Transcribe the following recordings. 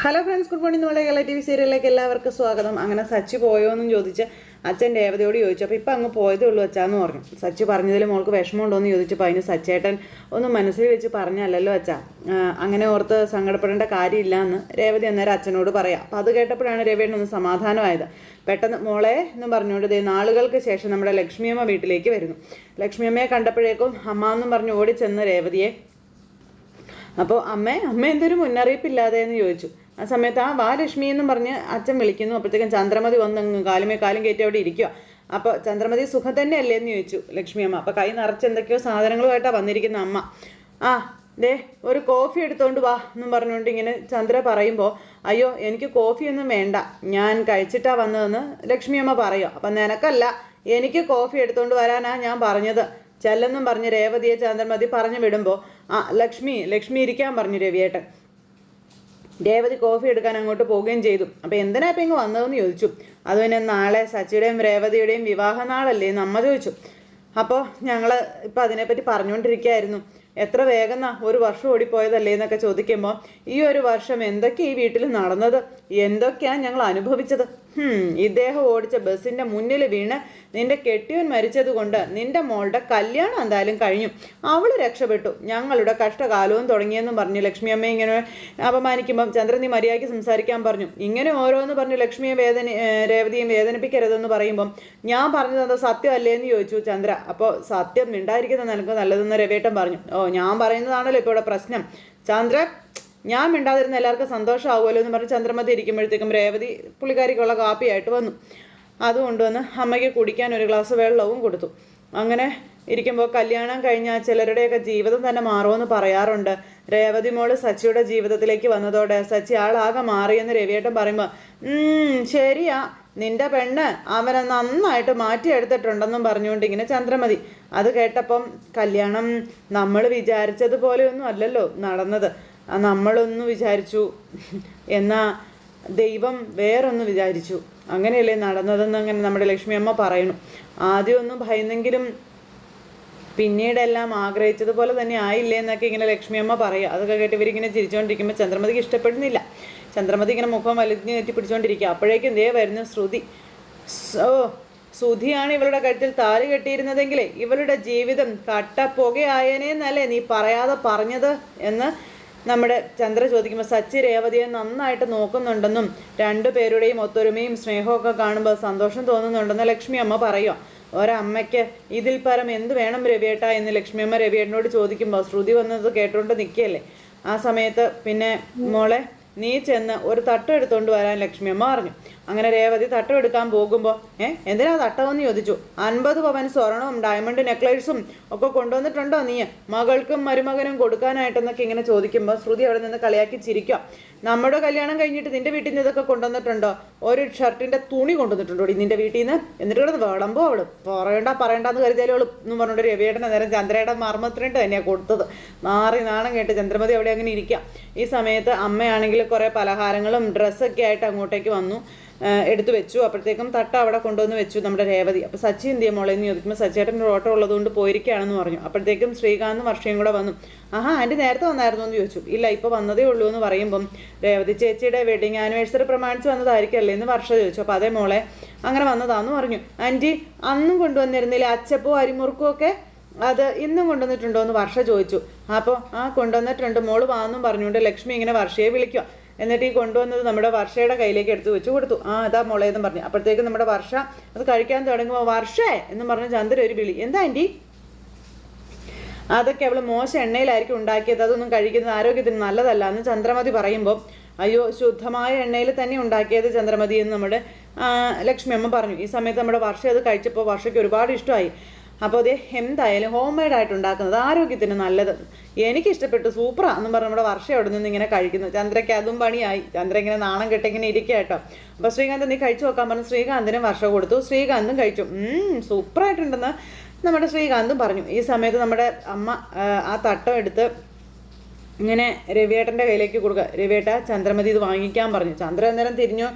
Hello friends good morning നമ്മുടെ Kerala T V സീരിയലിലേക്ക് എല്ലാവർക്കും സ്വാഗതം. അങ്ങനെ സച്ചി പോയോ എന്നും ചോദിച്ച് അച്ഛൻ രേവതയോട് ചോദിച്ചു. അപ്പോൾ ഇപ്പം അങ്ങ് പോയതേ ഉള്ളൂ അച്ഛാന്ന് പറഞ്ഞു. സച്ചി പറഞ്ഞതിൽ മോൾക്ക് വിഷമമുണ്ടോ എന്ന് ചോദിച്ചപ്പോൾ അതിന് സച്ചേട്ടൻ ഒന്നും മനസ്സിൽ വെച്ച് പറഞ്ഞല്ലോ അച്ഛാ. അങ്ങനെ ഓർത്ത് സങ്കടപ്പെടേണ്ട കാര്യമില്ല എന്ന് രേവതി അന്നേരം അച്ഛനോട് പറയാം. അപ്പോൾ അത് കേട്ടപ്പോഴാണ് രേവയുടെ ഒന്ന് സമാധാനമായത്. പെട്ടെന്ന് മോളെ എന്ന് പറഞ്ഞുകൊണ്ട് ദേ നാളുകൾക്ക് ശേഷം നമ്മുടെ ലക്ഷ്മിയമ്മ വീട്ടിലേക്ക് വരുന്നു. ലക്ഷ്മിയമ്മയെ കണ്ടപ്പോഴേക്കും അമ്മ എന്നും പറഞ്ഞ് ഓടിച്ചെന്ന് രേവതിയെ. അപ്പോൾ അമ്മേ അമ്മ എന്തൊരു മുന്നറിയിപ്പില്ലാതെ എന്ന് ചോദിച്ചു. ആ സമയത്ത് ആ വാലക്ഷ്മി എന്നും പറഞ്ഞ് അച്ഛൻ വിളിക്കുന്നു. അപ്പോഴത്തേക്കും ചന്ദ്രമതി വന്ന് കാലുമേ കാലും കയറ്റി അവിടെ ഇരിക്കുക അപ്പോൾ ചന്ദ്രമതി സുഖം തന്നെയല്ലേ എന്ന് ചോദിച്ചു ലക്ഷ്മി അമ്മ. അപ്പോൾ കൈ നിറച്ച് എന്തൊക്കെയോ സാധനങ്ങളുമായിട്ടാണ് വന്നിരിക്കുന്ന അമ്മ. ആ ദേ ഒരു കോഫി എടുത്തോണ്ട് വാ എന്നും പറഞ്ഞുകൊണ്ട് ഇങ്ങനെ ചന്ദ്ര പറയുമ്പോൾ അയ്യോ എനിക്ക് കോഫിയൊന്നും വേണ്ട. ഞാൻ കഴിച്ചിട്ടാ വന്നതെന്ന് ലക്ഷ്മി അമ്മ പറയുക അപ്പം നിനക്കല്ല എനിക്ക് കോഫി എടുത്തോണ്ട് വരാനാ ഞാൻ പറഞ്ഞത്. ചെല്ലെന്നും പറഞ്ഞ് രേവതിയെ ചന്ദ്രമതി പറഞ്ഞു വിടുമ്പോൾ ആ ലക്ഷ്മി ലക്ഷ്മി ഇരിക്കാൻ പറഞ്ഞു രവിയേട്ടൻ. രേവതി കോഫി എടുക്കാൻ അങ്ങോട്ട് പോവുകയും ചെയ്തു. അപ്പോൾ എന്തിനാ ഇപ്പം ഇങ്ങ് വന്നതെന്ന് ചോദിച്ചു. അത് പിന്നെ നാളെ സച്ചിയുടെയും രേവതിയുടെയും വിവാഹ നാളല്ലേ എന്ന് അമ്മ ചോദിച്ചു. അപ്പോൾ ഞങ്ങൾ ഇപ്പം അതിനെപ്പറ്റി പറഞ്ഞുകൊണ്ടിരിക്കുകയായിരുന്നു. എത്ര വേഗം ഒരു വർഷം ഓടിപ്പോയതല്ലേ എന്നൊക്കെ ചോദിക്കുമ്പോൾ ഈ ഒരു വർഷം എന്തൊക്കെ ഈ വീട്ടിൽ നടന്നത്? എന്തൊക്കെയാണ് ഞങ്ങൾ അനുഭവിച്ചത്? ഇദ്ദേഹം ഓടിച്ച ബസ്സിന്റെ മുന്നിൽ വീണ് നിന്റെ കെട്ടിയവൻ മരിച്ചത് കൊണ്ട് നിന്റെ മോളുടെ കല്യാണം എന്തായാലും കഴിഞ്ഞു. അവൾ രക്ഷപ്പെട്ടു. ഞങ്ങളുടെ കഷ്ടകാലവും തുടങ്ങിയെന്നും പറഞ്ഞു ലക്ഷ്മി അമ്മ ഇങ്ങനെ അപമാനിക്കുമ്പം ചന്ദ്രൻ നീ മര്യാദയ്ക്ക് സംസാരിക്കാൻ പറഞ്ഞു. ഇങ്ങനെ ഓരോന്ന് പറഞ്ഞു ലക്ഷ്മിയെ വേദന രേവതിയും വേദനിപ്പിക്കരുതെന്ന് പറയുമ്പം ഞാൻ പറഞ്ഞത് എന്താ സത്യമല്ലേ എന്ന് ചോദിച്ചു ചന്ദ്ര. അപ്പോൾ സത്യം മിണ്ടായിരിക്കുന്ന നിനക്ക് നല്ലതെന്ന് രവേട്ടൻ പറഞ്ഞു. ഓ ഞാൻ പറയുന്നതാണല്ലോ ഇപ്പോൾ ഇവിടെ പ്രശ്നം. ചന്ദ്ര ഞാൻ മിണ്ടാതിരുന്ന എല്ലാവർക്കും സന്തോഷമാവുമല്ലോ എന്ന് പറഞ്ഞ് ചന്ദ്രമതി ഇരിക്കുമ്പോഴത്തേക്കും രേവതി പുള്ളിക്കാരിക്കുള്ള കാപ്പിയായിട്ട് വന്നു. അതുകൊണ്ട് കൊണ്ടുവന്ന് അമ്മയ്ക്ക് കുടിക്കാൻ ഒരു ഗ്ലാസ് വെള്ളവും കൊടുത്തു. അങ്ങനെ ഇരിക്കുമ്പോൾ കല്യാണം കഴിഞ്ഞാൽ ചിലരുടെയൊക്കെ ജീവിതം തന്നെ മാറുമെന്ന് പറയാറുണ്ട്. രേവതി മോൾ സച്ചിയുടെ ജീവിതത്തിലേക്ക് വന്നതോടെ സച്ചി ആളാകെ മാറിയെന്ന് രവിയേട്ടൻ പറയുമ്പോൾ "ഉം, ശരിയാ. നിന്റെ പെണ്ണ് അവനെ നന്നായിട്ട് മാറ്റിയെടുത്തിട്ടുണ്ടെന്നും പറഞ്ഞുകൊണ്ട് ഇങ്ങനെ ചന്ദ്രമതി. അത് കേട്ടപ്പം കല്യാണം നമ്മൾ വിചാരിച്ചതുപോലെയൊന്നും അല്ലല്ലോ നടന്നത്. നമ്മളൊന്ന് വിചാരിച്ചു. എന്നാ ദൈവം വേറൊന്ന് വിചാരിച്ചു. അങ്ങനെയല്ലേ നടന്നതെന്ന് അങ്ങനെ നമ്മുടെ ലക്ഷ്മി അമ്മ പറയണു ആദ്യമൊന്നും ഭയന്നെങ്കിലും പിന്നീടെല്ലാം ആഗ്രഹിച്ചതുപോലെ തന്നെ ആയില്ലേ എന്നൊക്കെ ഇങ്ങനെ ലക്ഷ്മി അമ്മ പറയുക. അതൊക്കെ കേട്ട് ഇവരിങ്ങനെ ചിരിച്ചുകൊണ്ടിരിക്കുമ്പോൾ ചന്ദ്രമതിക്ക് ഇഷ്ടപ്പെടുന്നില്ല. ചന്ദ്രമതി ഇങ്ങനെ മുഖം വലിഞ്ഞു കയറ്റി പിടിച്ചുകൊണ്ടിരിക്കുക അപ്പോഴേക്കും ദേ വരുന്നു ശ്രുതി. ഓ സുധിയാണ് ഇവളുടെ കഴുത്തിൽ താൽ കെട്ടിയിരുന്നതെങ്കിലേ ഇവളുടെ ജീവിതം കട്ടപ്പുകയായേനെ എന്നല്ലേ നീ പറയാതെ പറഞ്ഞത് എന്ന് നമ്മുടെ ചന്ദ്ര ചോദിക്കുമ്പോൾ സച്ചി രേവതിയെ നന്നായിട്ട് നോക്കുന്നുണ്ടെന്നും രണ്ടുപേരുടെയും ഒത്തൊരുമയും സ്നേഹമൊക്കെ കാണുമ്പോൾ സന്തോഷം തോന്നുന്നുണ്ടെന്ന് ലക്ഷ്മി അമ്മ പറയും? ഒരമ്മയ്ക്ക് ഇതിൽ പരം എന്ത് വേണം രവിയേട്ട? എന്ന് ലക്ഷ്മി അമ്മ രവിയേട്ടനോട് ചോദിക്കുമ്പോൾ ശ്രുതി വന്നത് കേട്ടുകൊണ്ട് നിൽക്കുകയല്ലേ ആ സമയത്ത് പിന്നെ മോളെ നീ ചെന്ന് ഒരു തട്ട് എടുത്തുകൊണ്ട് വരാൻ ലക്ഷ്മി അമ്മ പറഞ്ഞു. അങ്ങനെ രേവതി തട്ടം എടുക്കാൻ പോകുമ്പോൾ ഏ എന്തിനാ തട്ടമെന്ന് ചോദിച്ചു? അൻപത് പവൻ സ്വർണവും ഡയമണ്ട് നെക്ലേസും ഒക്കെ കൊണ്ടുവന്നിട്ടുണ്ടോ നീ? മകൾക്കും മരുമകനും കൊടുക്കാനായിട്ടെന്നൊക്കെ ഇങ്ങനെ ചോദിക്കുമ്പോൾ ശ്രുതി അവിടെ നിന്ന് കളിയാക്കി ചിരിക്കുക നമ്മുടെ കല്യാണം കഴിഞ്ഞിട്ട് നിന്റെ വീട്ടിൽ നിന്ന് ഇതൊക്കെ കൊണ്ടുവന്നിട്ടുണ്ടോ? ഒരു ഷർട്ടിന്റെ തുണി കൊണ്ടുവന്നിട്ടുണ്ടോ നിന്റെ വീട്ടിൽ നിന്ന്? എന്നിട്ട് കിടന്ന് വിളമ്പോ അവൾ. പറയണ്ട പറയണ്ടെന്ന് കരുതിയാലും എന്ന് പറഞ്ഞിട്ട് രവിയേട്ടൻ നേരം ചന്ദ്രയുടെ മർമ്മത്തിനിട്ട് തന്നെയാണ് കൊടുത്തത്. മാറി നാണം കേട്ട് ചന്ദ്രമതി അവിടെ അങ്ങനെ ഇരിക്കുക ഈ സമയത്ത് അമ്മയാണെങ്കിൽ കുറേ പലഹാരങ്ങളും ഡ്രസ്സൊക്കെ ആയിട്ട് അങ്ങോട്ടേക്ക് വന്നു. എടുത്തു വെച്ചു. അപ്പോഴത്തേക്കും തട്ട അവിടെ കൊണ്ടുവന്ന് വെച്ചു നമ്മുടെ രേവതി. അപ്പോൾ സച്ചി എന്ത് ചെയ്യുമോളെ എന്ന് ചോദിക്കുമ്പോൾ സച്ചിയേട്ടൻ ഒരു ഓട്ടോ ഉള്ളതുകൊണ്ട് പോയിരിക്കുകയാണെന്ന് പറഞ്ഞു. അപ്പോഴത്തേക്കും ശ്രീകാന്തും വർഷയും കൂടെ വന്നു. ആഹാ ആന്റി നേരത്തെ വന്നായിരുന്നു എന്ന് ചോദിച്ചു. ഇല്ല ഇപ്പോൾ വന്നതേ ഉള്ളൂ എന്ന് പറയുമ്പം രേവതി ചേച്ചിയുടെ വെഡിങ് ആനിവേഴ്സറി പ്രമാണിച്ച് വന്നതായിരിക്കല്ലേ എന്ന് വർഷ ചോദിച്ചു. അപ്പോൾ അതേ മോളെ അങ്ങനെ വന്നതാന്ന് പറഞ്ഞു. ആന്റി അന്നും കൊണ്ടുവന്നിരുന്നില്ല അച്ചപ്പോ അരിമുറുക്കും ഒക്കെ? അത് ഇന്നും കൊണ്ടുവന്നിട്ടുണ്ടോ? എന്ന് വർഷ ചോദിച്ചു. അപ്പോൾ ആ കൊണ്ടുവന്നിട്ടുണ്ട്. മോൾ വാന്നും പറഞ്ഞുകൊണ്ട് ലക്ഷ്മി ഇങ്ങനെ വർഷയെ വിളിക്കുക എന്നിട്ട് ഈ കൊണ്ടുവന്നത് നമ്മുടെ വർഷയുടെ കയ്യിലേക്ക് എടുത്തു വെച്ച് കൊടുത്തു. ആ അതാ മോളെ എന്ന് പറഞ്ഞു. അപ്പോഴത്തേക്ക് നമ്മുടെ വർഷ അത് കഴിക്കാൻ തുടങ്ങുമ്പോൾ വർഷേ എന്ന് പറഞ്ഞ ചന്ദ്ര ഒരു വിളി. എന്താ ആന്റി അതൊക്കെ അവൾ മോശം എണ്ണയിലായിരിക്കും ഉണ്ടാക്കിയത്. അതൊന്നും കഴിക്കുന്നത് ആരോഗ്യത്തിന് നല്ലതല്ല എന്ന് ചന്ദ്രമതി പറയുമ്പോൾ അയ്യോ ശുദ്ധമായ എണ്ണയിൽ തന്നെ ഉണ്ടാക്കിയത് ചന്ദ്രമതി എന്ന് നമ്മുടെ ലക്ഷ്മി അമ്മ പറഞ്ഞു. ഈ സമയത്ത് നമ്മുടെ വർഷ അത് കഴിച്ചപ്പോൾ വർഷയ്ക്ക് ഒരുപാട് ഇഷ്ടമായി. അപ്പോൾ അത് എന്തായാലും ഹോം മെയ്ഡ് ആയിട്ട് ഉണ്ടാക്കുന്നത് ആരോഗ്യത്തിന് നല്ലത്. എനിക്ക് ഇഷ്ടപ്പെട്ടു സൂപ്പറാ എന്നും പറഞ്ഞ് നമ്മുടെ വർഷം അവിടെ നിന്ന് ഇങ്ങനെ കഴിക്കുന്നു. ചന്ദ്രയ്ക്ക് അതും പണിയായി. ചന്ദ്ര ഇങ്ങനെ നാണം കെട്ടി ഇങ്ങനെ ഇരിക്കുക കേട്ടോ. അപ്പോൾ ശ്രീകാന്ത് നീ കഴിച്ചു നോക്കാൻ പറഞ്ഞു. ശ്രീകാന്തിനും വർഷം കൊടുത്തു. ശ്രീകാന്തും കഴിച്ചു. സൂപ്പറായിട്ടുണ്ടെന്ന് നമ്മുടെ ശ്രീകാന്തും പറഞ്ഞു. ഈ സമയത്ത് നമ്മുടെ അമ്മ ആ, തട്ടം എടുത്ത് ഇങ്ങനെ രവിയേട്ടന്റെ കയ്യിലേക്ക് കൊടുക്കുക രവിയേട്ട ചന്ദ്രമതി ഇത് വാങ്ങിക്കാൻ പറഞ്ഞു. ചന്ദ്ര അന്നേരം തിരിഞ്ഞു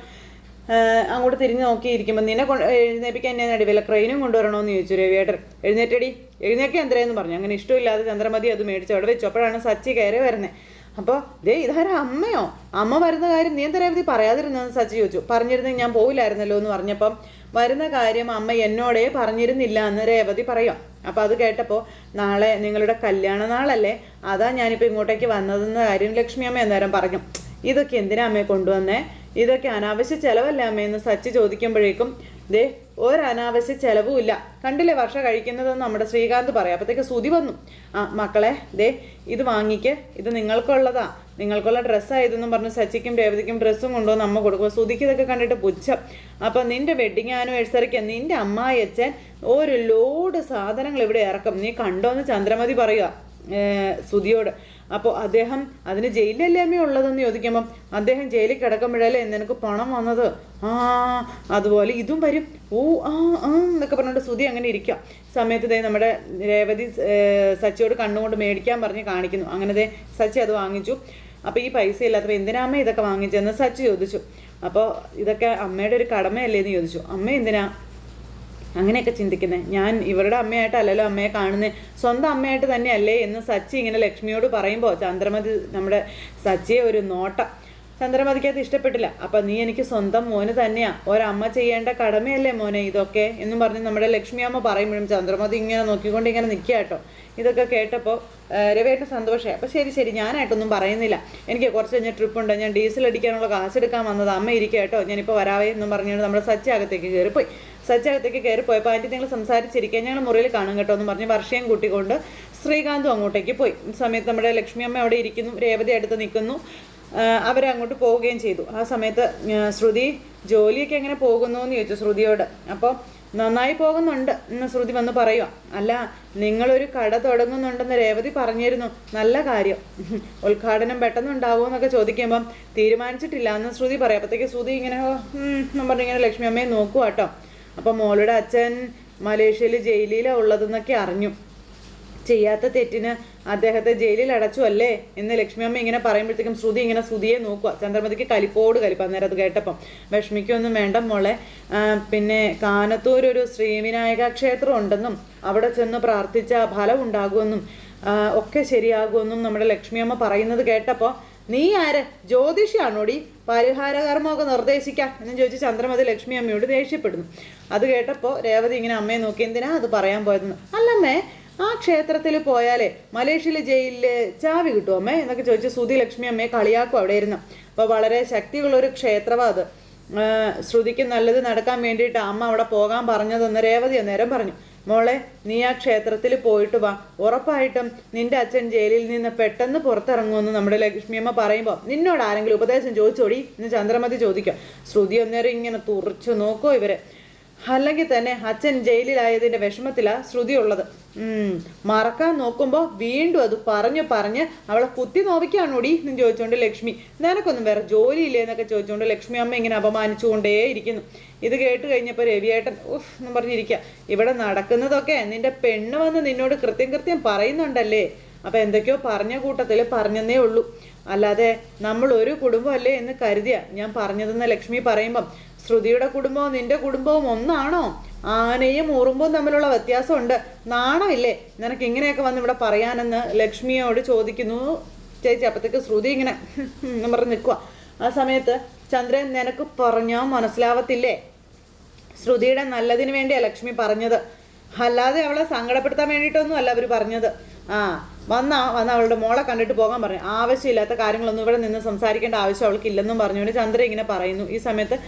അങ്ങോട്ട് തിരിഞ്ഞ് നോക്കിയിരിക്കുമ്പോൾ നിന്നെ കൊണ്ട് എഴുന്നേപ്പിക്കാൻ എന്നെ നടുവില്ല ക്രെയിനും കൊണ്ടുവരണമെന്ന് ചോദിച്ചു രവിയേട്ടൻ. എഴുന്നേറ്റടി. എഴുന്നേക്കാൻ എന്തരേന്ന് പറഞ്ഞു. അങ്ങനെ ഇഷ്ടമില്ലാതെ ചന്ദ്രമതി അത് മേടിച്ചു. അവിടെ വെച്ചു. അപ്പോഴാണ് സച്ചി കയറി വരുന്നത് അപ്പോൾ ദേ ഇതാരാ? അമ്മയോ? അമ്മ വരുന്ന കാര്യം നീ എന്താ രേവതി പറയാതിരുന്നെന്ന് സച്ചി ചോദിച്ചു. പറഞ്ഞിരുന്നെങ്കിൽ ഞാൻ പോവില്ലായിരുന്നല്ലോ എന്ന് പറഞ്ഞപ്പം വരുന്ന കാര്യം അമ്മ എന്നോടേ പറഞ്ഞിരുന്നില്ല എന്ന് രേവതി പറയാം. അപ്പോൾ അത് കേട്ടപ്പോൾ നാളെ നിങ്ങളുടെ കല്യാണ നാളല്ലേ? അതാ ഞാനിപ്പോൾ ഇങ്ങോട്ടേക്ക് വന്നതെന്ന കാര്യം ലക്ഷ്മി അമ്മ അന്നേരം പറഞ്ഞു. ഇതൊക്കെ എന്തിനാ അമ്മയെ കൊണ്ടുവന്നേ? ഇതൊക്കെ അനാവശ്യ ചെലവല്ല അമ്മയെന്ന് സച്ചി ചോദിക്കുമ്പോഴേക്കും ദേ ഒരനാവശ്യ ചെലവും ഇല്ല. കണ്ടില്ലേ വർഷ കഴിക്കുന്നതെന്ന് നമ്മുടെ ശ്രീകാന്ത് പറയാം. അപ്പോഴത്തേക്ക് സുതി വന്നു. ആ മക്കളെ ദേ ഇത് വാങ്ങിക്ക്. ഇത് നിങ്ങൾക്കുള്ളതാ. നിങ്ങൾക്കുള്ള ഡ്രസ്സായതെന്നും പറഞ്ഞ് സച്ചിക്കും രേവതിക്കും ഡ്രസ്സും കൊണ്ടുവന്ന് അമ്മ കൊടുക്കുക സുതിക്ക് ഇതൊക്കെ കണ്ടിട്ട് പുച്ഛം. അപ്പം നിന്റെ വെഡിങ് ആനിവേഴ്സറിക്ക് നിന്റെ അമ്മായിയച്ഛൻ ഒരു ലോഡ് സാധനങ്ങൾ ഇവിടെ ഇറക്കും. നീ കണ്ടോന്ന് ചന്ദ്രമതി പറയുക സുതിയോട് അപ്പോൾ അദ്ദേഹം അതിന് ജയിലല്ലേ അമ്മ ഉള്ളതെന്ന് ചോദിക്കുമ്പം അദ്ദേഹം ജയിലിൽ കിടക്കുമ്പോഴല്ലേ നിനക്ക് പണം വന്നത്? ആ അതുപോലെ ഇതും വരും. ഓ ആ ആ എന്നൊക്കെ പറഞ്ഞുകൊണ്ട് സുതി അങ്ങനെ ഇരിക്കുക. സമയത്ത് ദേ നമ്മുടെ രേവതി സച്ചിയോട് കണ്ണുകൊണ്ട് മേടിക്കാൻ പറഞ്ഞ് കാണിക്കുന്നു. അങ്ങനെ ദേ സച്ചി അത് വാങ്ങിച്ചു. അപ്പോൾ ഈ പൈസ ഇല്ലാത്തപ്പോൾ എന്തിനാമ്മ ഇതൊക്കെ വാങ്ങിച്ചതെന്ന് സച്ചി ചോദിച്ചു. അപ്പോൾ ഇതൊക്കെ അമ്മയുടെ ഒരു കടമയല്ലേ എന്ന് ചോദിച്ചു. അമ്മ എന്തിനാ? അങ്ങനെയൊക്കെ ചിന്തിക്കുന്നത് ഞാൻ ഇവരുടെ അമ്മയായിട്ടല്ലല്ലോ അമ്മയെ കാണുന്നത് സ്വന്തം അമ്മയായിട്ട് തന്നെയല്ലേ എന്ന് സച്ചി ഇങ്ങനെ ലക്ഷ്മിയോട് പറയുമ്പോൾ ചന്ദ്രമതി നമ്മുടെ സച്ചിയെ ഒരു നോട്ടം. ചന്ദ്രമതിക്ക് അത് ഇഷ്ടപ്പെട്ടില്ല. അപ്പം നീ എനിക്ക് സ്വന്തം മോന് തന്നെയാ. ഒരമ്മ ചെയ്യേണ്ട കടമയല്ലേ മോനെ ഇതൊക്കെ എന്നും പറഞ്ഞ് നമ്മുടെ ലക്ഷ്മി അമ്മ പറയുമ്പോഴും ചന്ദ്രമതി ഇങ്ങനെ നോക്കിക്കൊണ്ട് ഇങ്ങനെ നിൽക്കുക കേട്ടോ. ഇതൊക്കെ കേട്ടപ്പോൾ രവേട്ടന് സന്തോഷമായി അപ്പോൾ ശരി ശരി ഞാനായിട്ടൊന്നും പറയുന്നില്ല. എനിക്ക് കുറച്ച് കഴിഞ്ഞ ട്രിപ്പ് ഉണ്ട് ഞാൻ ഡീസൽ അടിക്കാനുള്ള കാശെടുക്കാൻ വന്നത് അമ്മ ഇരിക്കുക കേട്ടോ. ഞാനിപ്പോൾ വരാവേ എന്നും പറഞ്ഞുകൊണ്ട് നമ്മുടെ സച്ചി അകത്തേക്ക് കയറിപ്പോയി സച്ചി അകത്തേക്ക് കയറിപ്പോയപ്പോൾ ആന്റി നിങ്ങൾ സംസാരിച്ചിരിക്കുക ഞങ്ങൾ മുറിയിൽ കാണും കേട്ടോ എന്ന് പറഞ്ഞ് വർഷയും കൂട്ടിക്കൊണ്ട് ശ്രീകാന്തും അങ്ങോട്ടേക്ക് പോയി. സമയത്ത് നമ്മുടെ ലക്ഷ്മി അമ്മ അവിടെ ഇരിക്കുന്നു രേവതി അടുത്ത് നിൽക്കുന്നു. അവരങ്ങോട്ട് പോവുകയും ചെയ്തു. ആ സമയത്ത് ശ്രുതി ജോലിയൊക്കെ എങ്ങനെ പോകുന്നു എന്ന് ചോദിച്ചു ശ്രുതിയോട്. അപ്പോൾ നന്നായി പോകുന്നുണ്ട് എന്ന് ശ്രുതി വന്ന് പറയുക അല്ല നിങ്ങളൊരു കട തുടങ്ങുന്നുണ്ടെന്ന് രേവതി പറഞ്ഞിരുന്നു. നല്ല കാര്യം. ഉദ്ഘാടനം പെട്ടെന്ന് ഉണ്ടാവുമെന്നൊക്കെ ചോദിക്കുമ്പം തീരുമാനിച്ചിട്ടില്ല എന്ന് ശ്രുതി പറയാം. അപ്പോഴത്തേക്ക് ശ്രുതി ഇങ്ങനെ പറഞ്ഞിങ്ങനെ ഉം" ഇങ്ങനെ ലക്ഷ്മി അമ്മയെ നോക്കുക കേട്ടോ. അപ്പം മോളുടെ അച്ഛൻ മലേഷ്യയിൽ ജയിലിലാണ് ഉള്ളതെന്നൊക്കെ അറിഞ്ഞു. ചെയ്യാത്ത തെറ്റിന് അദ്ദേഹത്തെ ജയിലിൽ അടച്ചു അല്ലേ? എന്ന് ലക്ഷ്മി അമ്മ ഇങ്ങനെ പറയുമ്പോഴത്തേക്കും ശ്രുതി ഇങ്ങനെ ശ്രുതിയെ നോക്കുക ചന്ദ്രമതിക്ക് കലിപ്പോട് കലിപ്പ് അന്നേരം അത് കേട്ടപ്പം. വിഷമിക്കൊന്നും വേണ്ട മോളെ. പിന്നെ കാനത്തൂർ ഒരു ശ്രീവിനായക ക്ഷേത്രം ഉണ്ടെന്നും അവിടെ ചെന്ന് പ്രാർത്ഥിച്ച ഫലം ഉണ്ടാകുമെന്നും ഒക്കെ ശരിയാകുമെന്നും നമ്മുടെ ലക്ഷ്മി അമ്മ പറയുന്നത് കേട്ടപ്പോൾ നീ ആര്? ജ്യോതിഷിയാണോടി? പരിഹാരകർമ്മമൊക്കെ നിർദ്ദേശിക്കാം എന്ന് ചോദിച്ച് ചന്ദ്രമതി ലക്ഷ്മി അമ്മയോട് ദേഷ്യപ്പെടുന്നു. അത് കേട്ടപ്പോൾ രേവതി ഇങ്ങനെ അമ്മയെ നോക്കി എന്തിനാ അത് പറയാൻ പോയതെന്ന്? അല്ലമ്മേ ആ ക്ഷേത്രത്തിൽ പോയാലേ മലേഷ്യയിലെ ജയിലിൽ ചാവി കിട്ടുമോ അമ്മേ എന്നൊക്കെ ചോദിച്ച് സുധി ലക്ഷ്മി അമ്മയെ കളിയാക്കും അവിടെ ഇരുന്ന്. അപ്പോൾ വളരെ ശക്തിയുള്ള ഒരു ക്ഷേത്രമാണ് അത് ശ്രുതിക്ക് നല്ലത് നടക്കാൻ വേണ്ടിയിട്ട് അമ്മ അവിടെ പോകാൻ പറഞ്ഞതെന്ന് രേവതി അന്നേരം പറഞ്ഞു. മോളെ നീ ആ ക്ഷേത്രത്തിൽ പോയിട്ട് വാ. ഉറപ്പായിട്ടും നിന്റെ അച്ഛൻ ജയിലിൽ നിന്ന് പെട്ടെന്ന് പുറത്തിറങ്ങുമെന്ന് നമ്മുടെ ലക്ഷ്മിയമ്മ പറയുമ്പോൾ നിന്നോട് ആരെങ്കിലും ഉപദേശം ചോദിച്ചോടി എന്ന് ചന്ദ്രമതി ചോദിക്കുക ശ്രുതി അന്നേരം ഇങ്ങനെ തുറച്ചു നോക്കോ ഇവരെ. അല്ലെങ്കിൽ തന്നെ അച്ഛൻ ജയിലിലായതിന്റെ വിഷമത്തിലാ ശ്രുതി ഉള്ളത്. മറക്കാൻ നോക്കുമ്പോൾ വീണ്ടും അത് പറഞ്ഞു പറഞ്ഞ് അവളെ കുത്തി നോവിക്കാണോടി എന്ന് ചോദിച്ചോണ്ട് ലക്ഷ്മി. നിനക്കൊന്നും വേറെ ജോലിയില്ലേ എന്നൊക്കെ ചോദിച്ചുകൊണ്ട് ലക്ഷ്മി അമ്മ ഇങ്ങനെ അപമാനിച്ചുകൊണ്ടേ ഇരിക്കുന്നു. ഇത് കേട്ട് കഴിഞ്ഞപ്പോൾ രവിയേട്ടൻ ഉഫ് എന്ന് പറഞ്ഞിരിക്കുക ഇവിടെ നടക്കുന്നതൊക്കെ നിന്റെ പെണ്ണ് വന്ന് നിന്നോട് കൃത്യം കൃത്യം പറയുന്നുണ്ടല്ലേ? അപ്പൊ എന്തൊക്കെയോ പറഞ്ഞ കൂട്ടത്തിൽ പറഞ്ഞെന്നേ ഉള്ളൂ. അല്ലാതെ നമ്മൾ ഒരു കുടുംബമല്ലേ എന്ന് കരുതിയ ഞാൻ പറഞ്ഞതെന്ന് ലക്ഷ്മി പറയുമ്പം. ശ്രുതിയുടെ കുടുംബവും നിന്റെ കുടുംബവും ഒന്നാണോ? ആനയും ഉറുമ്പും തമ്മിലുള്ള വ്യത്യാസമുണ്ട്. നാണമില്ലേ? നിനക്ക് ഇങ്ങനെയൊക്കെ വന്ന് ഇവിടെ പറയാനെന്ന് ലക്ഷ്മിയോട് ചോദിക്കുന്നു. ചേച്ചി അപ്പത്തേക്ക് ശ്രുതി ഇങ്ങനെ പറഞ്ഞ് നിൽക്കുക ആ സമയത്ത് ചന്ദ്രൻ നിനക്ക് പറഞ്ഞാൽ മനസ്സിലാവത്തില്ലേ? ശ്രുതിയുടെ നല്ലതിന് വേണ്ടിയാ ലക്ഷ്മി പറഞ്ഞത്. അല്ലാതെ അവളെ സങ്കടപ്പെടുത്താൻ വേണ്ടിയിട്ടൊന്നും അല്ല അവർ പറഞ്ഞത്. ആ വന്നാ വന്ന വന്ന് അവളുടെ മോളെ കണ്ടിട്ട് പോകാൻ പറഞ്ഞു. ആവശ്യമില്ലാത്ത കാര്യങ്ങളൊന്നും ഇവിടെ നിന്ന് സംസാരിക്കേണ്ട ആവശ്യം അവൾക്ക് ഇല്ലെന്നും പറഞ്ഞുകൊണ്ട് ചന്ദ്രൻ ഇങ്ങനെ പറയുന്നു. ഈ സമയത്ത്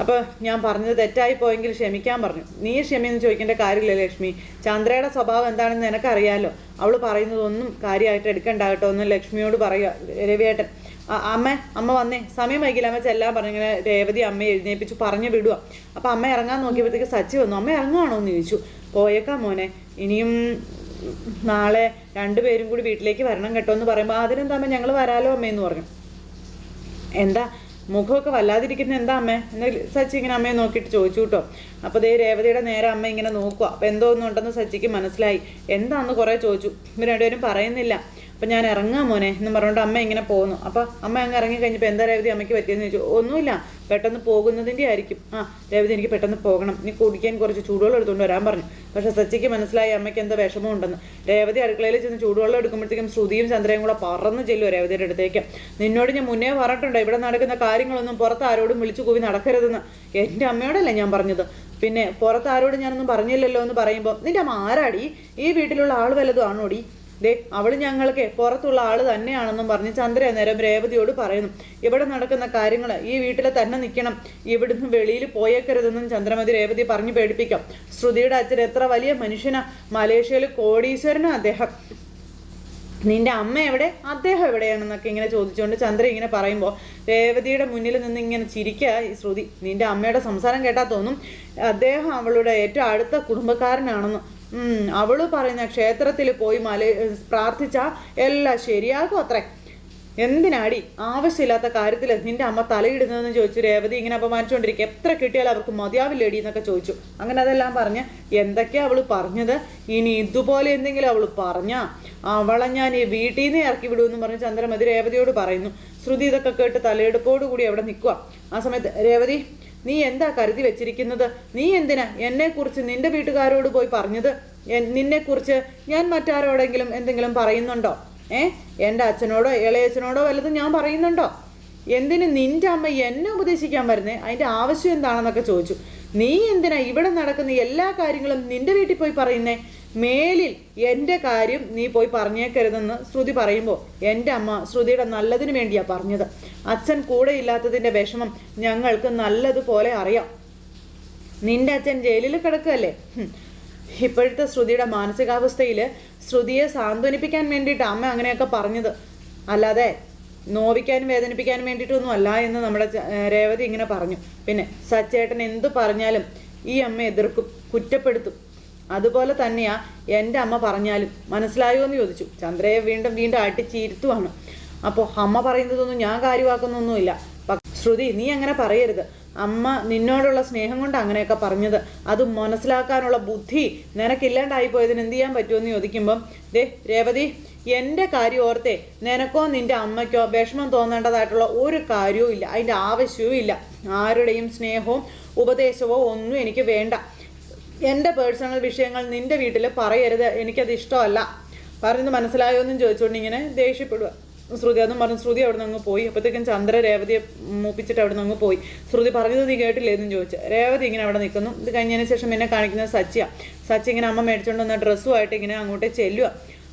അപ്പോൾ ഞാൻ പറഞ്ഞത് തെറ്റായി പോയെങ്കിൽ ക്ഷമിക്കാൻ പറഞ്ഞു. നീ ക്ഷമയെന്ന് ചോദിക്കേണ്ട കാര്യമില്ല ലക്ഷ്മി. ചന്ദ്രയുടെ സ്വഭാവം എന്താണെന്ന് നിനക്കറിയാലോ. അവൾ പറയുന്നതൊന്നും കാര്യമായിട്ട് എടുക്കണ്ട കേട്ടോ എന്ന് ലക്ഷ്മിയോട് പറയുക. രവിയേട്ടൻ അമ്മ അമ്മ വന്നേ. സമയം വൈകില്ല. അമ്മ ചെല്ലാൻ പറഞ്ഞിങ്ങനെ രേവതി അമ്മയെ എഴുന്നേപ്പിച്ച് പറഞ്ഞു വിടുക. അപ്പം അമ്മ ഇറങ്ങാൻ നോക്കിയപ്പോഴത്തേക്ക് സച്ചി വന്നു. അമ്മ ഇറങ്ങുവാണോ? എന്ന് ചോദിച്ചു. പോയേക്കാം മോനെ. ഇനിയും നാളെ രണ്ടുപേരും കൂടി വീട്ടിലേക്ക് വരണം കേട്ടോ. എന്ന് പറയുമ്പോൾ അതിനെന്താ അമ്മ? ഞങ്ങൾ വരാലോ അമ്മയെന്ന് പറഞ്ഞു. എന്താ? മുഖമൊക്കെ വല്ലാതിരിക്കുന്ന എന്താ അമ്മേ? എന്ന് സച്ചി ഇങ്ങനെ അമ്മയെ നോക്കിയിട്ട് ചോദിച്ചു കേട്ടോ. അപ്പോൾ ദേ രേവതിയുടെ നേരെ അമ്മ ഇങ്ങനെ നോക്കുക അപ്പോൾ എന്തോ ഒന്നും ഉണ്ടെന്ന് സച്ചിക്ക് മനസ്സിലായി. എന്താന്ന് കുറേ ചോദിച്ചു. ഇവർ രണ്ടുപേരും പറയുന്നില്ല. അപ്പം ഞാൻ ഇറങ്ങാം മോനെ എന്ന് പറഞ്ഞുകൊണ്ട് അമ്മ ഇങ്ങനെ പോകുന്നു അപ്പം അമ്മ അങ്ങ് ഇറങ്ങി കഴിഞ്ഞപ്പോൾ എന്താ രേവതി അമ്മയ്ക്ക് പറ്റിയെന്ന് ചോദിച്ചു. ഒന്നുമില്ല പെട്ടെന്ന് പോകുന്നതിന്റെ ആയിരിക്കും. ആ രേവതി എനിക്ക് പെട്ടെന്ന് പോകണം. നീ കുടിക്കാൻ കുറച്ച് ചൂടുവെള്ളം എടുത്തുകൊണ്ട് വരാൻ പറഞ്ഞു. പക്ഷെ സച്ചിക്ക് മനസ്സിലായി അമ്മയ്ക്ക് എന്താ വിഷമം ഉണ്ടെന്ന്. രേവതി അടുക്കളയിൽ ചെന്ന് ചൂടുവെള്ളം എടുക്കുമ്പോഴത്തേക്കും ശ്രുതിയും ചന്ദ്രയും കൂടെ പറന്ന് ചെല്ലുമോ രേവതിയുടെ അടുത്തേക്ക്. നിന്നോട് ഞാൻ മുന്നേ പറഞ്ഞിട്ടുണ്ട്. ഇവിടെ നടക്കുന്ന കാര്യങ്ങളൊന്നും പുറത്ത് ആരോടും വിളിച്ചു കൂവി നടക്കരുതെന്ന്. എന്റെ അമ്മയോടല്ലേ ഞാൻ പറഞ്ഞത്? പിന്നെ പുറത്ത് ആരോടും ഞാനൊന്നും പറഞ്ഞില്ലല്ലോ എന്ന് പറയുമ്പോൾ നിന്റെ അമ്മ ആരാടി? ഈ വീട്ടിലുള്ള ആൾ വല്ലതും ആണോടി? ദേ അവൾ ഞങ്ങൾക്ക് പുറത്തുള്ള ആൾ തന്നെയാണെന്നും പറഞ്ഞ് ചന്ദ്ര നേരം രേവതിയോട് പറയുന്നു. ഇവിടെ നടക്കുന്ന കാര്യങ്ങൾ ഈ വീട്ടിൽ തന്നെ നിൽക്കണം. ഇവിടുന്ന് വെളിയിൽ പോയേക്കരുതെന്നും ചന്ദ്രമതി രേവതി പറഞ്ഞു പേടിപ്പിക്കാം. ശ്രുതിയുടെ അച്ഛൻ എത്ര വലിയ മനുഷ്യനാ. മലേഷ്യയിൽ കോടീശ്വരനാ അദ്ദേഹം. നിന്റെ അമ്മ എവിടെ? അദ്ദേഹം എവിടെയാണെന്നൊക്കെ ഇങ്ങനെ ചോദിച്ചുകൊണ്ട് ചന്ദ്ര ഇങ്ങനെ പറയുമ്പോൾ രേവതിയുടെ മുന്നിൽ നിന്ന് ഇങ്ങനെ ചിരിക്കുക ഈ ശ്രുതി. നിന്റെ അമ്മയുടെ സംസാരം കേട്ടാൽ തോന്നും. അദ്ദേഹം അവളുടെ ഏറ്റവും അടുത്ത കുടുംബക്കാരനാണെന്ന്. അവൾ പറയുന്ന ക്ഷേത്രത്തിൽ പോയി മല പ്രാർത്ഥിച്ച എല്ലാം ശരിയാകും അത്രേ. എന്തിനാടി? ആവശ്യമില്ലാത്ത കാര്യത്തിൽ നിന്റെ അമ്മ തലയിടുന്നതെന്ന് ചോദിച്ചു രേവതി ഇങ്ങനെ അപമാനിച്ചുകൊണ്ടിരിക്കുക എത്ര കിട്ടിയാൽ അവർക്ക് മതിയാവില്ലേടി എന്നൊക്കെ ചോദിച്ചു. അങ്ങനെ അതെല്ലാം പറഞ്ഞ് എന്തൊക്കെയാ അവൾ പറഞ്ഞത്? ഇനി ഇതുപോലെ എന്തെങ്കിലും അവൾ പറഞ്ഞാ അവളെ ഞാൻ ഈ വീട്ടിൽ നിന്ന് ഇറക്കി വിടുമെന്ന് പറഞ്ഞ് ചന്ദ്രമതി രേവതിയോട് പറയുന്നു. ശ്രുതി ഇതൊക്കെ കേട്ട് തലയെടുപ്പോടുകൂടി അവിടെ നിൽക്കുക ആ സമയത്ത് രേവതി നീ എന്താ കരുതി വെച്ചിരിക്കുന്നത്? നീ എന്തിനാ എന്നെക്കുറിച്ച് നിന്റെ വീട്ടുകാരോട് പോയി പറഞ്ഞത്? നിന്നെക്കുറിച്ച് ഞാൻ മറ്റാരോടെങ്കിലും എന്തെങ്കിലും പറയുന്നുണ്ടോ? ഏ? എന്റെ അച്ഛനോടോ ഇളയച്ചനോടോ വല്ലതും ഞാൻ പറയുന്നുണ്ടോ? എന്തിന് നിന്റെ അമ്മ എന്നെ ഉപദേശിക്കാൻ വരുന്നേ? അതിന്റെ ആവശ്യം എന്താണെന്നൊക്കെ ചോദിച്ചു. നീ എന്തിനാ ഇവിടെ നടക്കുന്ന എല്ലാ കാര്യങ്ങളും നിന്റെ വീട്ടിൽ പോയി പറയുന്നേ? മേലിൽ എന്റെ കാര്യം നീ പോയി പറഞ്ഞേക്കരുതെന്ന് ശ്രുതി പറയുമ്പോൾ എന്റെ അമ്മ ശ്രുതിയുടെ നല്ലതിന് വേണ്ടിയാണ് പറഞ്ഞത്. അച്ഛൻ കൂടെ ഇല്ലാത്തതിന്റെ വിഷമം ഞങ്ങൾക്ക് നല്ലതുപോലെ അറിയാം. നിന്റെ അച്ഛൻ ജയിലിൽ കിടക്കുകയല്ലേ. ഇപ്പോഴത്തെ ശ്രുതിയുടെ മാനസികാവസ്ഥയിൽ ശ്രുതിയെ സാന്ത്വനിപ്പിക്കാൻ വേണ്ടിയിട്ട് അമ്മ അങ്ങനെയൊക്കെ പറഞ്ഞത്. അല്ലാതെ നോവിക്കാനും വേദനിപ്പിക്കാനും വേണ്ടിയിട്ടൊന്നും അല്ല എന്ന് നമ്മുടെ രേവതി ഇങ്ങനെ പറഞ്ഞു. പിന്നെ സച്ചേട്ടൻ എന്തു പറഞ്ഞാലും ഈ അമ്മ എതിർക്കും കുറ്റപ്പെടുത്തും. അതുപോലെ തന്നെയാ എന്റെ അമ്മ പറഞ്ഞാലും മനസ്സിലായോ എന്ന് ചോദിച്ചു. ചന്ദ്രയെ വീണ്ടും വീണ്ടും അടിച്ചിരുത്തുവാണ്. അപ്പോൾ അമ്മ പറയുന്നതൊന്നും ഞാൻ കാര്യമാക്കുന്നൊന്നുമില്ല. ശ്രുതി നീ അങ്ങനെ പറയരുത്. അമ്മ നിന്നോടുള്ള സ്നേഹം കൊണ്ട് അങ്ങനെയൊക്കെ പറഞ്ഞത്. അത് മനസ്സിലാക്കാനുള്ള ബുദ്ധി നിനക്കില്ലാണ്ടായി പോയതിന് എന്ത് ചെയ്യാൻ പറ്റുമെന്ന് ചോദിക്കുമ്പം ദേ രേവതി എന്റെ കാര്യം ഓർത്തെ നിനക്കോ നിന്റെ അമ്മയ്ക്കോ വിഷമം തോന്നേണ്ടതായിട്ടുള്ള ഒരു കാര്യവും ഇല്ല അതിന്റെ ആവശ്യവും ഇല്ല ആരുടെയും സ്നേഹവും ഉപദേശമോ ഒന്നും എനിക്ക് വേണ്ട. എന്റെ പേഴ്സണൽ വിഷയങ്ങൾ നിന്റെ വീട്ടിൽ പറയരുത്. എനിക്കത് ഇഷ്ടമല്ല. പറഞ്ഞത് മനസ്സിലായോ എന്നും ചോദിച്ചുകൊണ്ട് ഇങ്ങനെ ദേഷ്യപ്പെടുക ശ്രുതി അതും പറഞ്ഞു ശ്രുതി അവിടെ നിന്ന് അങ്ങ് പോയി. അപ്പോഴത്തേക്കും ചന്ദ്ര രേവതിയെ മൂപ്പിച്ചിട്ട് അവിടെ നിന്ന് അങ്ങ് പോയി. ശ്രുതി പറഞ്ഞത് നീ കേട്ടില്ലേ? എന്നും ചോദിച്ചു. രേവതി ഇങ്ങനെ അവിടെ നിൽക്കുന്നു. ഇത് കഴിഞ്ഞതിന് ശേഷം എന്നെ കാണിക്കുന്നത് സച്ചിയാണ് സച്ചി ഇങ്ങനെ അമ്മ മേടിച്ചുകൊണ്ട് വന്ന ഡ്രസ്സുമായിട്ട് ഇങ്ങനെ അങ്ങോട്ടേ ചെല്ലുക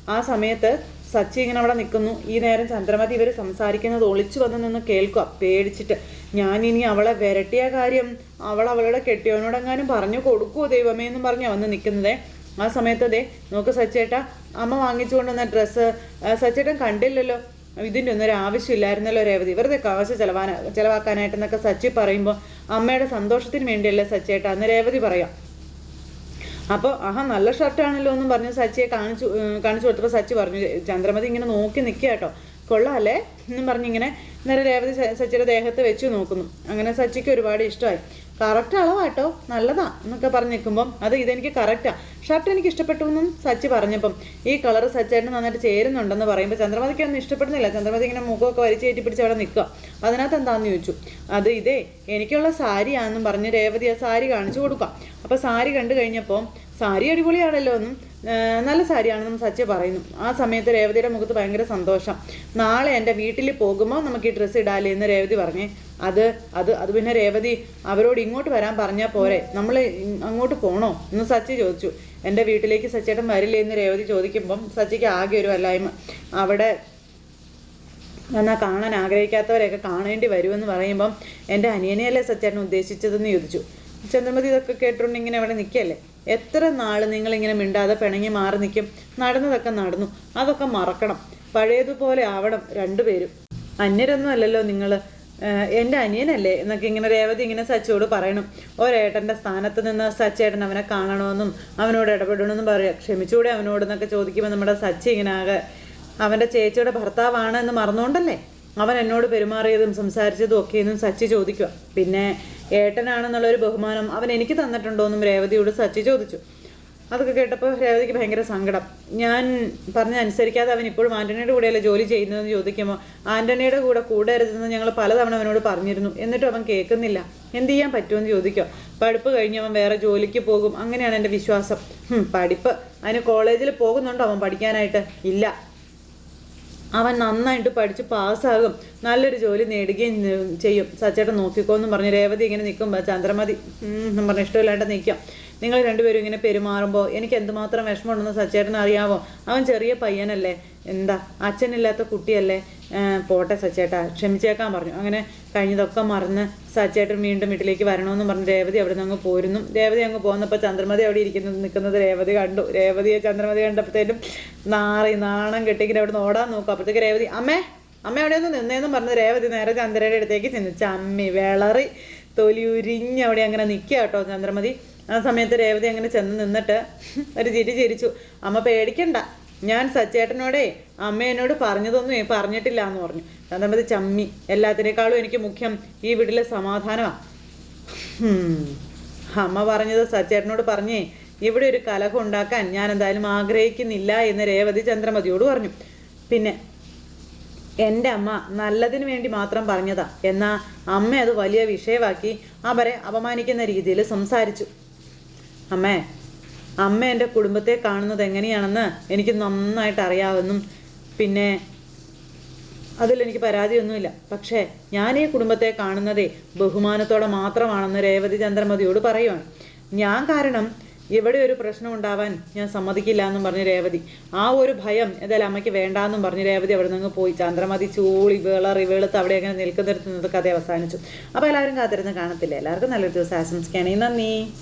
ആ സമയത്ത് സച്ചി ഇങ്ങനെ അവിടെ നിൽക്കുന്നു. ഈ നേരം ചന്ദ്രമതി ഇവർ സംസാരിക്കുന്നത് ഒളിച്ചു വന്ന് നിന്ന് കേൾക്കുക. പേടിച്ചിട്ട് ഞാനിനി അവളെ വിരട്ടിയ കാര്യം അവൾ അവളുടെ കെട്ടിയവനോടെങ്ങാനും പറഞ്ഞു കൊടുക്കുമോ ദൈവമേ എന്നും പറഞ്ഞ് വന്ന് നിൽക്കുന്നതേ. ആ സമയത്ത് ദേ നോക്ക് സച്ചേട്ട അമ്മ വാങ്ങിച്ചു കൊണ്ടുവന്ന ഡ്രസ്സ് സച്ചേട്ടൻ കണ്ടില്ലല്ലോ. ഇതിന്റെ ഒന്നും ഒരു ആവശ്യമില്ലായിരുന്നല്ലോ രേവതി. വെറുതെ കാശ് ചെലവാന ചെലവാക്കാനായിട്ടെന്നൊക്കെ സച്ചി പറയുമ്പോൾ അമ്മയുടെ സന്തോഷത്തിന് വേണ്ടിയല്ലേ സച്ചേട്ട? അന്ന് രേവതി പറയാം. അപ്പോൾ ആഹാ നല്ല ഷർട്ടാണല്ലോ എന്നും പറഞ്ഞ് സച്ചിയെ കാണിച്ചു കാണിച്ചു കൊടുത്തപ്പോൾ സച്ചി പറഞ്ഞു ചന്ദ്രമതി ഇങ്ങനെ നോക്കി നിൽക്കുക കേട്ടോ. കൊള്ളാമല്ലേ എന്നും പറഞ്ഞിങ്ങനെ നേരെ രേവതി സച്ചിയുടെ ദേഹത്ത് വെച്ച് നോക്കുന്നു. അങ്ങനെ സച്ചിക്ക് ഒരുപാട് ഇഷ്ടമായി. കറക്റ്റ് അളവാട്ടോ. നല്ലതാ എന്നൊക്കെ പറഞ്ഞ് നിൽക്കുമ്പം അത് ഇതെനിക്ക് കറക്റ്റാ ഷർട്ട് എനിക്ക് ഇഷ്ടപ്പെട്ടു എന്നും സച്ചി പറഞ്ഞപ്പം. ഈ കളർ സച്ചായിട്ട് നന്നായിട്ട് ചേരുന്നുണ്ടെന്ന് പറയുമ്പോൾ ചന്ദ്രമതിക്ക് ഒന്നും ഇഷ്ടപ്പെടുന്നില്ല. ചന്ദ്രമതി ഇങ്ങനെ മുഖമൊക്കെ വലിച്ചു കയറ്റി പിടിച്ച് അവിടെ നിൽക്കുക. അതിനകത്ത് എന്താണെന്ന് ചോദിച്ചു? അത് ഇതേ എനിക്കുള്ള സാരിയാണെന്നും പറഞ്ഞ് രേവതി ആ സാരി കാണിച്ചു കൊടുക്കാം അപ്പോൾ സാരി കണ്ടു കഴിഞ്ഞപ്പോൾ സാരി അടിപൊളിയാണല്ലോ എന്നും നല്ല സാരിയാണെന്നും സച്ചി പറയുന്നു. ആ സമയത്ത് രേവതിയുടെ മുഖത്ത് ഭയങ്കര സന്തോഷം. നാളെ എന്റെ വീട്ടിൽ പോകുമ്പോൾ നമുക്ക് ഈ ഡ്രസ്സ് ഇടാലേ എന്ന് രേവതി പറഞ്ഞേ. അത് അത് അത് പിന്നെ രേവതി അവരോട് ഇങ്ങോട്ട് വരാൻ പറഞ്ഞാൽ പോരെ. നമ്മൾ അങ്ങോട്ട് പോണോ? എന്ന് സച്ചി ചോദിച്ചു. എന്റെ വീട്ടിലേക്ക് സച്ചേട്ടൻ വരില്ലേ എന്ന് രേവതി ചോദിക്കുമ്പം സച്ചിക്ക് ആകെ ഒരു വല്ലായ്മ. അവിടെ എന്നാൽ കാണാൻ ആഗ്രഹിക്കാത്തവരെയൊക്കെ കാണേണ്ടി വരുമെന്ന് പറയുമ്പം എന്റെ അനിയനെയല്ലേ സച്ചേട്ടൻ ഉദ്ദേശിച്ചതെന്ന് ചോദിച്ചു. ചന്ദ്രമതി ഇതൊക്കെ കേട്ടുകൊണ്ട് ഇങ്ങനെ അവിടെ നിൽക്കല്ലേ എത്ര നാൾ നിങ്ങളിങ്ങനെ മിണ്ടാതെ പിണങ്ങി മാറി നിൽക്കും നടന്നതൊക്കെ നടന്നു. അതൊക്കെ മറക്കണം. പഴയതുപോലെ ആവണം രണ്ടുപേരും. അന്യരൊന്നും അല്ലല്ലോ നിങ്ങൾ എന്റെ അനിയനല്ലേ? എന്നൊക്കെ ഇങ്ങനെ രേവതി ഇങ്ങനെ സച്ചിയോട് പറയണം. ഒരേട്ടന്റെ സ്ഥാനത്ത് നിന്ന് സച്ചേട്ടൻ അവനെ കാണണമെന്നും അവനോട് ഇടപെടണമെന്നും പറയാം. ക്ഷമിച്ചുകൂടെ അവനോട് എന്നൊക്കെ ചോദിക്കുമ്പോൾ നമ്മുടെ സച്ചി ഇങ്ങനെ ആകെ അവന്റെ ചേച്ചിയുടെ ഭർത്താവാണ് എന്ന് മറന്നുകൊണ്ടല്ലേ അവൻ എന്നോട് പെരുമാറിയതും സംസാരിച്ചതും ഒക്കെ എന്നും സച്ചി ചോദിക്കുക പിന്നെ ഏട്ടനാണെന്നുള്ളൊരു ബഹുമാനം അവൻ എനിക്ക് തന്നിട്ടുണ്ടോ എന്നും രേവതിയോട് സച്ചി ചോദിച്ചു. അതൊക്കെ കേട്ടപ്പോൾ രേവതിക്ക് ഭയങ്കര സങ്കടം. ഞാൻ പറഞ്ഞ അനുസരിക്കാതെ അവൻ ഇപ്പോഴും ആന്റണിയുടെ കൂടെയല്ലേ ജോലി ചെയ്യുന്നതെന്ന് ചോദിക്കുമ്പോൾ ആന്റണിയുടെ കൂടെ കൂടരുതെന്ന് ഞങ്ങൾ പലതവണ അവനോട് പറഞ്ഞിരുന്നു. എന്നിട്ടും അവൻ കേൾക്കുന്നില്ല. എന്ത് ചെയ്യാൻ പറ്റുമെന്ന് ചോദിക്കുക പഠിപ്പ് കഴിഞ്ഞ് അവൻ വേറെ ജോലിക്ക് പോകും. അങ്ങനെയാണ് എന്റെ വിശ്വാസം. പഠിപ്പ്. അതിന് കോളേജിൽ പോകുന്നുണ്ടോ അവൻ പഠിക്കാനായിട്ട്? ഇല്ല. അവൻ നന്നായിട്ട് പഠിച്ച് പാസ്സാകും. നല്ലൊരു ജോലി നേടുകയും ചെയ്യും. സച്ചേട്ടൻ നോക്കിക്കോന്നും പറഞ്ഞ് രേവതി ഇങ്ങനെ നിൽക്കുമ്പോൾ ചന്ദ്രമതി. എന്ന് പറഞ്ഞ് ഇഷ്ടമില്ലാണ്ട് നിൽക്കാം. നിങ്ങൾ രണ്ടുപേരും ഇങ്ങനെ പെരുമാറുമ്പോൾ എനിക്ക് എന്തുമാത്രം വിഷമമുണ്ടെന്ന് സച്ചേട്ടൻ അറിയാമോ അവൻ ചെറിയ പയ്യനല്ലേ. എന്താ? അച്ഛനില്ലാത്ത കുട്ടിയല്ലേ. പോട്ടെ സച്ചേട്ടാ. ക്ഷമിച്ചേക്കാൻ പറഞ്ഞു. അങ്ങനെ കഴിഞ്ഞതൊക്കെ മറന്ന് സച്ചേട്ടൻ വീണ്ടും വീട്ടിലേക്ക് വരണമെന്ന് പറഞ്ഞ് രേവതി അവിടെ നിന്ന് അങ്ങ് പോരുന്നു. രേവതി അങ്ങ് പോകുന്നപ്പോൾ ചന്ദ്രമതി അവിടെ ഇരിക്കുന്നത് നിൽക്കുന്നത് രേവതി കണ്ടു. രേവതിയെ ചന്ദ്രമതി കണ്ടപ്പോഴത്തേനും നാറി നാണം കെട്ടിങ്ങനെ അവിടെ നിന്ന് ഓടാൻ നോക്കും അപ്പോഴത്തേക്ക് രേവതി അമ്മേ അമ്മ അവിടെ ഒന്ന് നിന്നേന്നും പറഞ്ഞ് രേവതി നേരെ ചന്ദ്രയുടെ അടുത്തേക്ക് ചെന്നു. ചമ്മി വിളറി തൊലി ഉരിഞ്ഞ് അവിടെ അങ്ങനെ നിൽക്കുക കേട്ടോ ചന്ദ്രമതി. ആ സമയത്ത് രേവതി അങ്ങനെ ചെന്ന് നിന്നിട്ട് ഒരു ചിരി ചിരിച്ചു. അമ്മ പേടിക്കണ്ട. ഞാൻ സച്ചേട്ടനോടെ അമ്മ എന്നോട് പറഞ്ഞതൊന്നും പറഞ്ഞിട്ടില്ല എന്ന് പറഞ്ഞു. ചന്ദ്രമതി ചമ്മി. എല്ലാത്തിനേക്കാളും എനിക്ക് മുഖ്യം ഈ വീട്ടിലെ സമാധാനമാണ്. അമ്മ പറഞ്ഞത് സച്ചേട്ടനോട് പറഞ്ഞേ ഇവിടെ ഒരു കലഹം ഉണ്ടാക്കാൻ ഞാൻ എന്തായാലും ആഗ്രഹിക്കുന്നില്ല എന്ന് രേവതി ചന്ദ്രമതിയോട് പറഞ്ഞു. പിന്നെ എന്റെ അമ്മ നല്ലതിന് വേണ്ടി മാത്രം പറഞ്ഞതാ. എന്നാ അമ്മ അത് വലിയ വിഷയമാക്കി അവരെ അപമാനിക്കുന്ന രീതിയിൽ സംസാരിച്ചു. അമ്മേ അമ്മ എന്റെ കുടുംബത്തെ കാണുന്നത് എങ്ങനെയാണെന്ന് എനിക്ക് നന്നായിട്ട് അറിയാമെന്നും പിന്നെ അതിലെനിക്ക് പരാതിയൊന്നുമില്ല. പക്ഷേ ഞാൻ ഈ കുടുംബത്തെ കാണുന്നതേ ബഹുമാനത്തോടെ മാത്രമാണെന്ന് രേവതി ചന്ദ്രമതിയോട് പറയുവാണ്. ഞാൻ കാരണം ഇവിടെ ഒരു പ്രശ്നം ഉണ്ടാവാൻ ഞാൻ സമ്മതിക്കില്ല എന്നും പറഞ്ഞ് രേവതി. ആ ഒരു ഭയം ഏതായാലും അമ്മയ്ക്ക് വേണ്ടാന്നും പറഞ്ഞ് രേവതി അവിടെ നിന്ന് പോയി. ചന്ദ്രമതി ചൂളി വേളറി വെളുത്ത് അവിടെ അങ്ങനെ നിൽക്കുന്നിടത്ത് കഥ അവസാനിച്ചു. അപ്പോൾ എല്ലാവരും കാത്തിരുന്ന് കാണത്തില്ല? എല്ലാവർക്കും നല്ലൊരു ദിവസം ആശംസിക്കുകയാണെങ്കിൽ നന്ദി.